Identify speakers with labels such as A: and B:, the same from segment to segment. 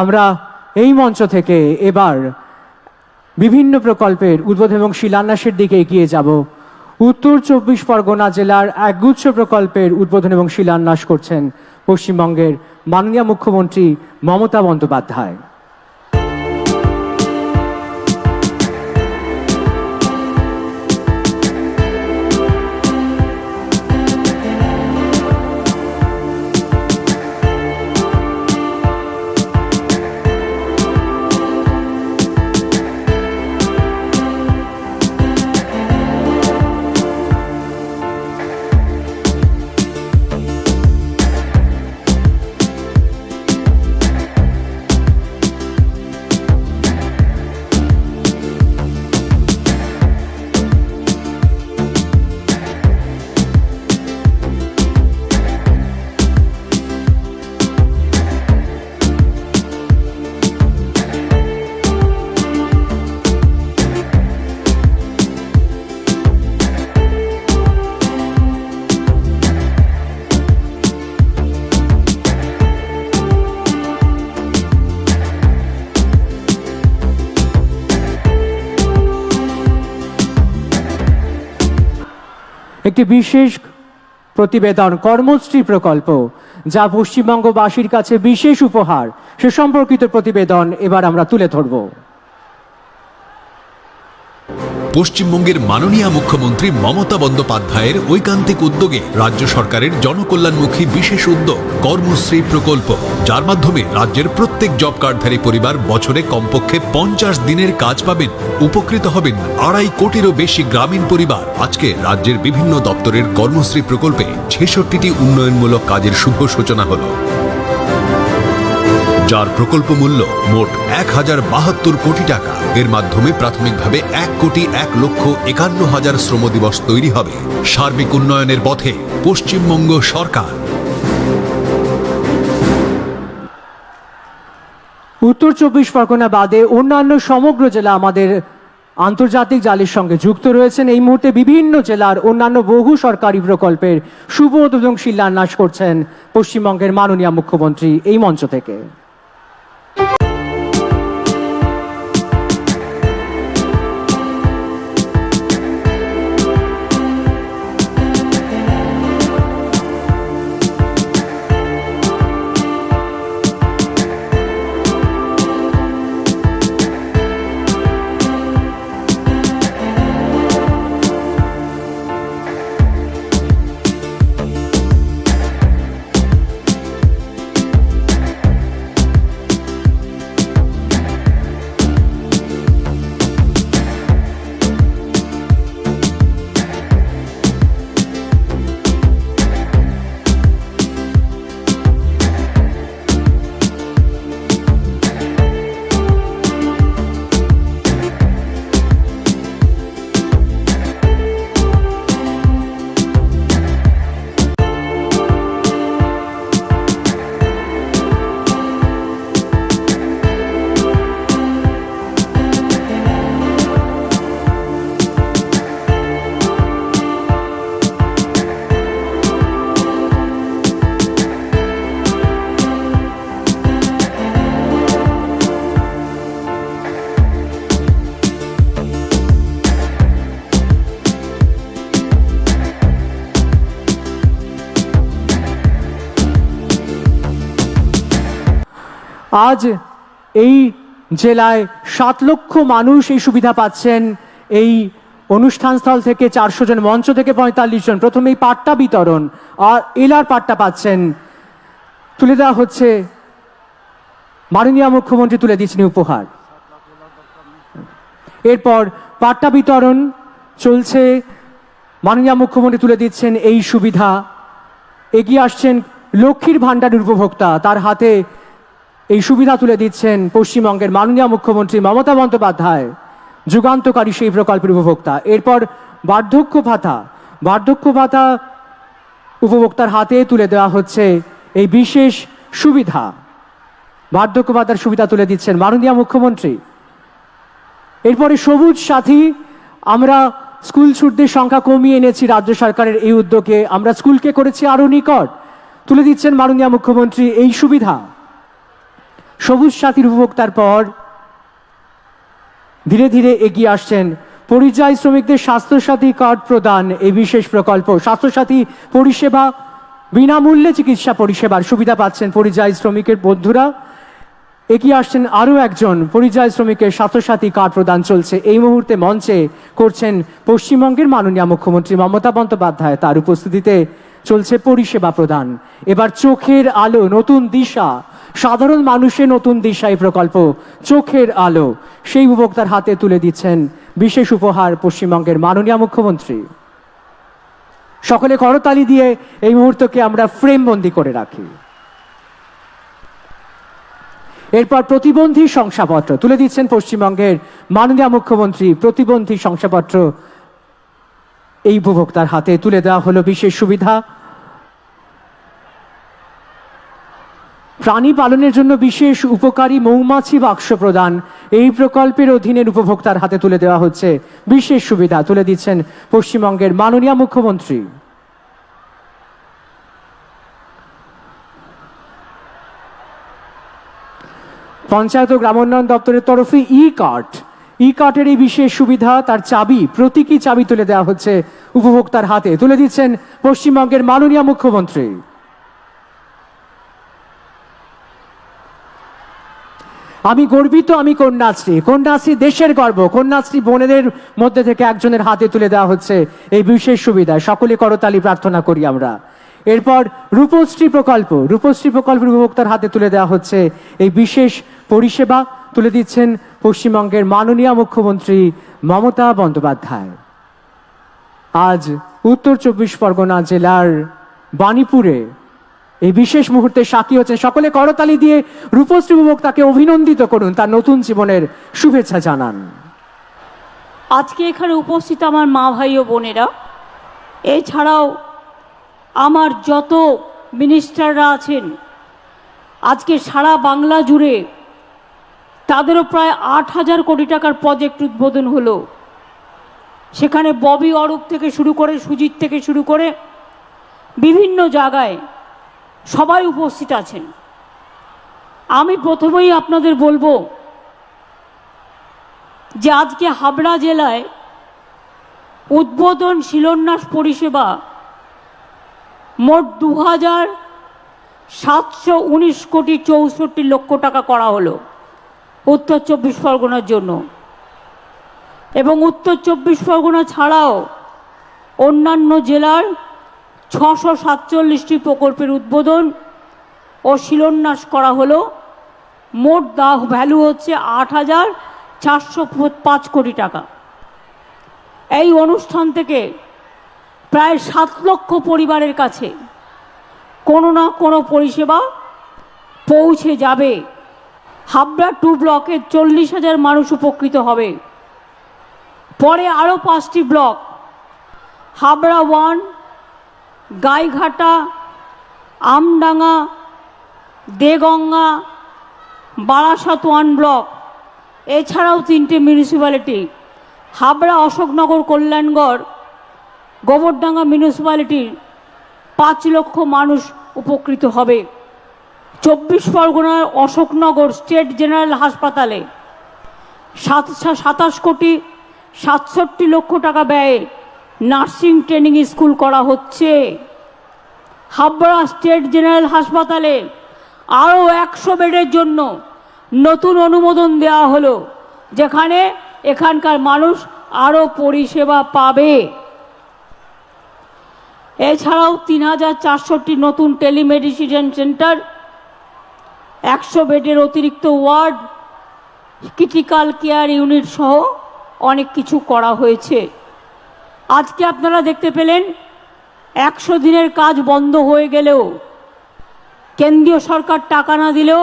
A: আমরা এই মঞ্চ থেকে এবার বিভিন্ন প্রকল্পের উদ্বোধন এবং শিলান্যাসের দিকে এগিয়ে যাব। উত্তর চব্বিশ পরগনা জেলার একগুচ্ছ প্রকল্পের উদ্বোধন এবং শিলান্যাস করছেন পশ্চিমবঙ্গের মাননীয় মুখ্যমন্ত্রী মমতা বন্দ্যোপাধ্যায়। একটি বিশেষ প্রতিবেদন কর্মশ্রী প্রকল্প, যা পশ্চিমবঙ্গবাসীর কাছে বিশেষ উপহার। সে সম্পর্কিত প্রতিবেদন এবার আমরা তুলে ধরব।
B: পশ্চিমবঙ্গের মাননীয় মুখ্যমন্ত্রী মমতা বন্দ্যোপাধ্যায়ের ঐকান্তিক উদ্যোগে রাজ্য সরকারের জনকল্যাণমুখী বিশেষ উদ্যোগ, কর্মশ্রী প্রকল্প, যার মাধ্যমে রাজ্যের প্রত্যেক জব কার্ডধারী পরিবার বছরে কমপক্ষে পঞ্চাশ দিনের কাজ পাবেন, উপকৃত হবেন আড়াই কোটিরও বেশি গ্রামীণ পরিবার। আজকে রাজ্যের বিভিন্ন দপ্তরের কর্মশ্রী প্রকল্পে ছেষট্টিটি উন্নয়নমূলক কাজের শুভ সূচনা হলো। যার প্রকল্প মূল্য মোট এক হাজার বাহাত্তর কোটি টাকা। এর মাধ্যমে প্রাথমিকভাবে এক কোটি এক লক্ষ একান্ন হাজার শ্রম দিবস তৈরি হবে। সার্বিক উন্নয়নের পথে পশ্চিমবঙ্গ সরকার।
A: উত্তর চব্বিশ পরগনা বাদে অন্যান্য সমগ্র জেলা আমাদের আন্তর্জাতিক জালের সঙ্গে যুক্ত রয়েছেন। এই মুহূর্তে বিভিন্ন জেলার অন্যান্য বহু সরকারি প্রকল্পের শুভ উদ্বোধন শিলান্যাস করছেন পশ্চিমবঙ্গের মাননীয় মুখ্যমন্ত্রী এই মঞ্চ থেকে। আজ এই জেলায় সাত লক্ষ মানুষ এই সুবিধা পাচ্ছেন। এই অনুষ্ঠানস্থল থেকে চারশো জন, মঞ্চ থেকে পঁয়তাল্লিশ জন। প্রথমেই পাট্টা বিতরণ, আর এলার পাট্টা পাচ্ছেন। তুলে দেওয়া হচ্ছে। মাননীয় মুখ্যমন্ত্রী তুলে দিয়েছেন উপহার। এরপর পাট্টা বিতরণ চলছে। মাননীয় মুখ্যমন্ত্রী তুলে দিচ্ছেন এই সুবিধা। এগিয়ে আসছেন লক্ষ্মীর ভাণ্ডারের উপভোক্তা। তার হাতে এই সুবিধা তুলে দিচ্ছেন পশ্চিমবঙ্গের মাননীয় মুখ্যমন্ত্রী মমতা বন্দ্যোপাধ্যায়। যুগান্তকারী সেই প্রকল্পের উপভোক্তা। এরপর বার্ধক্য ভাতা। বার্ধক্য ভাতা উপভোক্তার হাতে তুলে দেওয়া হচ্ছে এই বিশেষ সুবিধা। বার্ধক্য ভাতার সুবিধা তুলে দিচ্ছেন মাননীয় মুখ্যমন্ত্রী। এরপরে সবুজ সাথী। আমরা স্কুল ছুটদের সংখ্যা কমিয়ে এনেছি রাজ্য সরকারের এই উদ্যোগে। আমরা স্কুলকে করেছি আরও নিকট। তুলে দিচ্ছেন মাননীয় মুখ্যমন্ত্রী এই সুবিধা। সবুজ সাথীর উপভোক্তার পর ধীরে ধীরে এগিয়ে আসছেন পরিযায়ী শ্রমিকদের স্বাস্থ্যসাথী কার্ড প্রদান, এই বিশেষ প্রকল্প। স্বাস্থ্যসাথী পরিষেবা, বিনামূল্যে চিকিৎসা পরিষেবার সুবিধা পাচ্ছেন পরিযায়ী শ্রমিকের বন্ধুরা। এগিয়ে আসছেন আরও একজন পরিযায়ী শ্রমিকের স্বাস্থ্যসাথী কার্ড প্রদান চলছে। এই মুহূর্তে মঞ্চে করছেন পশ্চিমবঙ্গের মাননীয় মুখ্যমন্ত্রী মমতা বন্দ্যোপাধ্যায়। তার উপস্থিতিতে চলছে পরিষেবা প্রদান। এবার চোখের আলো, নতুন দিশা। সাধারণ মানুষের নতুন দিশা এই প্রকল্প, চোখের আলো। সেই উপভোক্তার হাতে তুলে দিচ্ছেন বিশেষ উপহার পশ্চিমবঙ্গের মাননীয় মুখ্যমন্ত্রী। সকলে করতালি দিয়ে এই মুহূর্তকে আমরা ফ্রেমবন্দি করে রাখি। এরপর প্রতিবন্ধী শংসাপত্র তুলে দিচ্ছেন পশ্চিমবঙ্গের মাননীয় মুখ্যমন্ত্রী। প্রতিবন্ধী শংসাপত্র এই উপভোক্তার হাতে তুলে দেওয়া হলো বিশেষ সুবিধা। প্রাণী পালনের জন্য বিশেষ উপকারী মৌমাছি বাক্স প্রদান। এই প্রকল্পের অধীনের উপভোক্তার হাতে তুলে দেওয়া হচ্ছে বিশেষ সুবিধা। তুলে দিচ্ছেন পশ্চিমবঙ্গের মাননীয় মুখ্যমন্ত্রী। পঞ্চায়েত ও গ্রামোন্নয়ন দপ্তরের তরফে ই কার্ড ই কার্ডের এই বিশেষ সুবিধা, তার চাবি, প্রতীকী চাবি তুলে দেওয়া হচ্ছে উপভোক্তার হাতে। তুলে দিচ্ছেন পশ্চিমবঙ্গের মাননীয় মুখ্যমন্ত্রী। আমি গর্বিত, আমি কন্যাশ্রী। কন্যাশ্রী দেশের গর্ব। কন্যাশ্রী বোনেদের মধ্যে থেকে একজনের হাতে তুলে দেওয়া হচ্ছে এই বিশেষ সুবিধা সকলে করতালি প্রার্থনা করি আমরা। এরপর রূপশ্রী প্রকল্প। রূপশ্রী প্রকল্পের উপভোক্তার হাতে তুলে দেওয়া হচ্ছে এই বিশেষ পরিষেবা। তুলে দিচ্ছেন পশ্চিমবঙ্গের মাননীয় মুখ্যমন্ত্রী মমতা বন্দ্যোপাধ্যায়। আজ উত্তর চব্বিশ পরগনা জেলার বাণীপুরে এই বিশেষ মুহূর্তে সাক্ষী হচ্ছেন সকলে করতালি দিয়ে রূপশ্রী উপভোক্তাকে অভিনন্দিত করুন, তার নতুন জীবনের শুভেচ্ছা জানান।
C: আজকে এখানে উপস্থিত আমার মা ভাই ও বোনেরা, এছাড়াও আমার যত মিনিস্টাররা আছেন, আজকে সারা বাংলা জুড়ে তাদেরও প্রায় আট হাজার কোটি টাকার প্রজেক্ট উদ্বোধন হলো। সেখানে ববি অরূপ থেকে শুরু করে, সুজিত থেকে শুরু করে বিভিন্ন জায়গায় সবাই উপস্থিত আছেন। আমি প্রথমেই আপনাদের বলব যে আজকে হাবড়া জেলায় উদ্বোধন শিলান্যাস পরিষেবা মোট দু হাজার সাতশো উনিশ কোটি চৌষট্টি লক্ষ টাকা করা হলো উত্তর চব্বিশ পরগনার জন্য। এবং উত্তর চব্বিশ পরগনা ছাড়াও অন্যান্য জেলার ছশো সাতচল্লিশটি প্রকল্পের উদ্বোধন ও শিলান্যাস করা হলো। মোট দা ভ্যালু হচ্ছে আট হাজার চারশো পাঁচ কোটি টাকা। এই অনুষ্ঠান থেকে প্রায় সাত লক্ষ পরিবারের কাছে কোনো না কোনো পরিষেবা পৌঁছে যাবে। হাবড়া টু ব্লকের চল্লিশ হাজার মানুষ উপকৃত হবে। পরে আরও পাঁচটি block Habra one Gaighata, Amdanga, Deganga Barasat one block, এছাড়াও তিনটে মিউনিসিপ্যালিটি হাবড়া অশোকনগর কল্যাণগড়, গোবরডাঙ্গা মিউনিসিপ্যালিটির পাঁচ লক্ষ মানুষ উপকৃত হবে। চব্বিশ পরগনার অশোকনগর স্টেট জেনারেল হাসপাতালে সাত সাতাশ কোটি সাতষট্টি লক্ষ টাকা ব্যয়ে নার্সিং ট্রেনিং স্কুল করা হচ্ছে। হাবড়া স্টেট জেনারেল হাসপাতালে আরও একশো বেডের জন্য নতুন অনুমোদন দেওয়া হলো, যেখানে এখানকার মানুষ আরও পরিষেবা পাবে। এছাড়াও তিন হাজার চারশোটি নতুন টেলিমেডিসিন সেন্টার, একশো বেডের অতিরিক্ত ওয়ার্ড, ক্রিটিক্যাল কেয়ার ইউনিট সহ অনেক কিছু করা হয়েছে। আজকে আপনারা দেখতে পেলেন একশো দিনের কাজ বন্ধ হয়ে গেলেও, কেন্দ্রীয় সরকার টাকা না দিলেও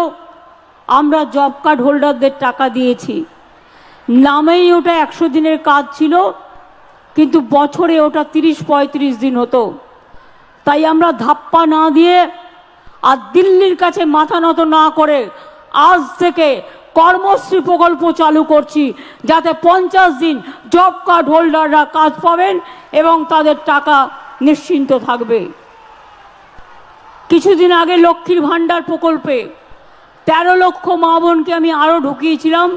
C: আমরা জব কার্ড হোল্ডারদের টাকা দিয়েছি। নামেই ওটা একশো দিনের কাজ ছিল, কিন্তু বছরে ওটা তিরিশ, পঁয়ত্রিশ দিন হতো। তাই আমরা ধাপ্পা না দিয়ে আর দিল্লির কাছে মাথা নত না করে আজ থেকে কর্মশ্রী প্রকল্প চালু করছি, যাতে পঞ্চাশ দিন জব কার্ড হোল্ডাররা কাজ পাবেন এবং তাদের টাকা নিশ্চিন্ত থাকবে। কিছুদিন আগে লক্ষ্মীর ভাণ্ডার প্রকল্পে তেরো লক্ষ মা বোনকে আমি আরও ঢুকিয়েছিলাম,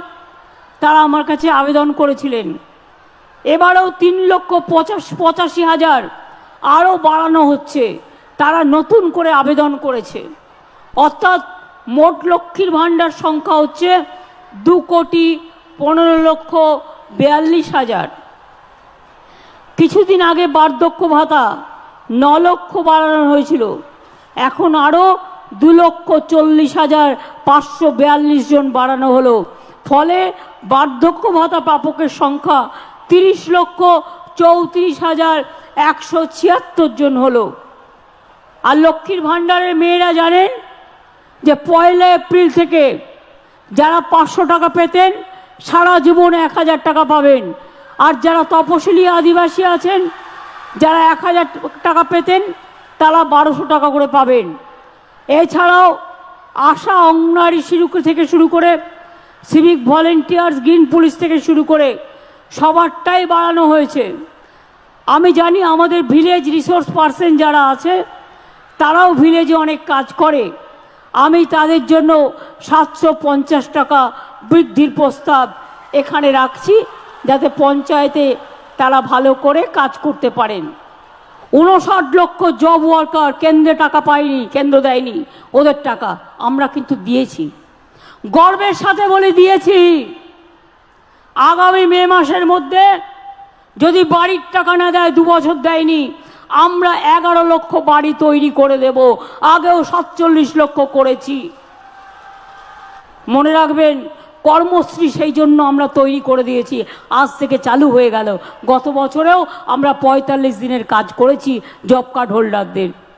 C: তারা আমার কাছে আবেদন করেছিলেন। এবারেও তিন লক্ষ পঁচাশ, পঁচাশি হাজার আরও বাড়ানো হচ্ছে, তারা নতুন করে আবেদন করেছে। অর্থাৎ মোট লক্ষ্মীর ভাণ্ডার সংখ্যা হচ্ছে দু কোটি পনেরো লক্ষ বিয়াল্লিশ হাজার। কিছুদিন আগে বার্ধক্য ভাতা ন লক্ষ বাড়ানো হয়েছিল। এখন আরও দু লক্ষ চল্লিশ হাজার পাঁচশো বিয়াল্লিশ জন বাড়ানো হলো। ফলে বার্ধক্য ভাতা প্রাপকের সংখ্যা তিরিশ লক্ষ চৌত্রিশ হাজার একশো ছিয়াত্তর জন হলো। আর লক্ষ্মীর ভাণ্ডারের মেয়েরা জানেন যে পয়লা এপ্রিল থেকে যারা পাঁচশো টাকা পেতেন, সারা জীবন এক হাজার টাকা পাবেন। আর যারা তপশিলি আদিবাসী আছেন, যারা এক হাজার টাকা পেতেন, তারা বারোশো টাকা করে পাবেন। এছাড়াও আশা অঙ্গনারী শুরু থেকে শুরু করে সিভিক ভলেন্টিয়ার্স গ্রিন পুলিশ থেকে শুরু করে সবারটাই বাড়ানো হয়েছে। আমি জানি আমাদের ভিলেজ রিসোর্স পার্সন যারা আছে, তারাও ভিলেজে অনেক কাজ করে। আমি তাদের জন্য সাতশো পঞ্চাশ টাকা বৃদ্ধির প্রস্তাব এখানে রাখছি যাতে পঞ্চায়েতে তারা ভালো করে কাজ করতে পারেন। উনষাট লক্ষ জব ওয়ার্কার কেন্দ্রে টাকা পায়নি কেন্দ্র দেয়নি, ওদের টাকা আমরা কিন্তু দিয়েছি। গর্বের সাথে বলে দিয়েছি, আগামী মে মাসের মধ্যে যদি বাড়ির টাকা না দেয় দু বছর দেয়নি আমরা এগারো লক্ষ বাড়ি তৈরি করে দেব। আগেও সাতচল্লিশ লক্ষ করেছি। মনে রাখবেন, কর্মশ্রী সেই জন্য আমরা তৈরি করে দিয়েছি। আজ থেকে চালু হয়ে গেল। গত বছরেও আমরা পঁয়তাল্লিশ দিনের কাজ করেছি, জব কার্ড হোল্ডারদের।